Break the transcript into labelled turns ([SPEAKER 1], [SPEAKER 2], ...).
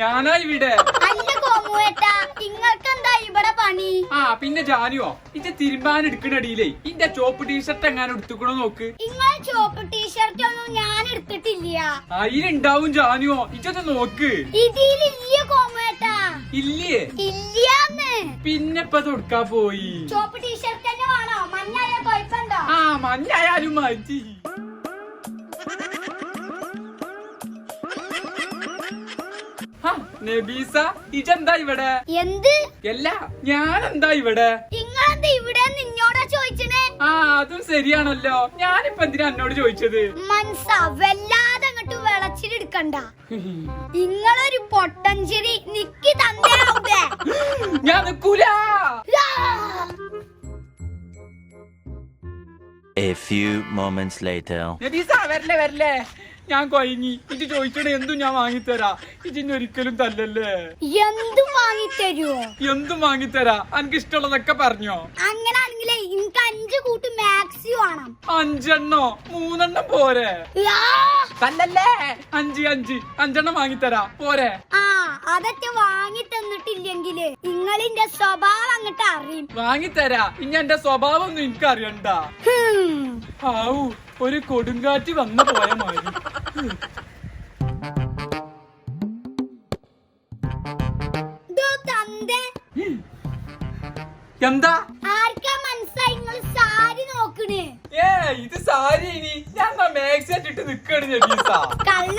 [SPEAKER 1] ഞാനാ ഇവിടെ ആ പിന്നെ ജാനുവോ ഇന്റെ തിരുമ്പാൻ എടുക്കണടിയിലേ ഇന്റെ ചോപ്പ് ടീഷർട്ട് എങ്ങനെ എടുത്തുക്കണോ നോക്ക്.
[SPEAKER 2] ചോപ്പ് ടീഷർട്ട് ഒന്നും ഞാൻ എടുത്തിട്ടില്ല.
[SPEAKER 1] അതിലുണ്ടാവും ജാനുവോ ഇതൊന്ന് നോക്ക്.
[SPEAKER 2] ഇതിലില്ല കോമേട്ടാ
[SPEAKER 1] ഇല്ലേ?
[SPEAKER 2] ഇല്ലാന്ന്.
[SPEAKER 1] പിന്നെ ഇപ്പൊ തൊടുക്കാ പോയി.
[SPEAKER 2] ചോപ്പ് ടീഷർട്ട് തന്നെ വേണോ? മഞ്ഞായ കൊഴപ്പുണ്ടോ
[SPEAKER 1] ആ മഞ്ഞായാലും മതി. നബീസ ഇജെന്താ ഇവിടെ?
[SPEAKER 2] എന്ത്?
[SPEAKER 1] അല്ല ഞാൻ എന്താ ഇവിടെ?
[SPEAKER 2] നിങ്ങളെന്താ ഇവിടെ നിന്നോടാ ചോദിച്ചേ
[SPEAKER 1] ആ അതും ശരിയാണല്ലോ. ഞാനിപ്പോ എന്തിനാ എന്നോട് ചോദിച്ചത്?
[SPEAKER 2] മനസ്സ വല്ലാതെ അങ്ങോട്ട് വിളച്ചിലെടുക്കണ്ട. നിങ്ങളൊരു പൊട്ടഞ്ചിരി നിക്കി തന്നേ
[SPEAKER 1] ഞാൻ നിക്കൂല.
[SPEAKER 3] A few moments later.
[SPEAKER 1] Nabeesa വരല്ലേ വരല്ലേ? ഞാൻ കൊയങ്ങി ഇത് ചോദിക്കണേ എന്തും ഞാൻ വാങ്ങിത്തരാ. ഇതിന് ഒരിക്കലും തല്ലല്ലേ?
[SPEAKER 2] എന്തും വാങ്ങി തരുവോ
[SPEAKER 1] എന്തും വാങ്ങിത്തരാ. എനിക്ക് ഇഷ്ടമുള്ളതൊക്കെ പറഞ്ഞോ?
[SPEAKER 2] അങ്ങനെ ആണെങ്കിലേ എനിക്ക് അഞ്ച് കൂട്ട് മാക്സി വേണം.
[SPEAKER 1] അഞ്ചെണ്ണോ? മൂന്നെണ്ണം പോരെ. തല്ലല്ലേ? അഞ്ച് അഞ്ച്. അഞ്ചെണ്ണം വാങ്ങിത്തരാ. പോരെ.
[SPEAKER 2] ആ അതൊക്കെ വാങ്ങി തന്നിട്ടില്ലെങ്കിൽ നിങ്ങളിന്റെ സ്വഭാവം അങ്ങോട്ട് അറിയും.
[SPEAKER 1] വാങ്ങിത്തരാ. ഇനി എന്റെ സ്വഭാവം ഒന്നും എനിക്ക് അറിയണ്ട
[SPEAKER 2] ഹും.
[SPEAKER 1] ഒരു കൊടുങ്കാറ്റ് വന്നു പോയ മാതിരി. എന്താ?
[SPEAKER 2] ആർക്കാ മനസ്സായി നിങ്ങൾ സാരി നോക്കണേ?
[SPEAKER 1] ഏ ഇത് സാരി ഇനി ഞാൻ മാക്സി ഇട്ടിട്ട് നിക്കാണ്
[SPEAKER 2] കള്ള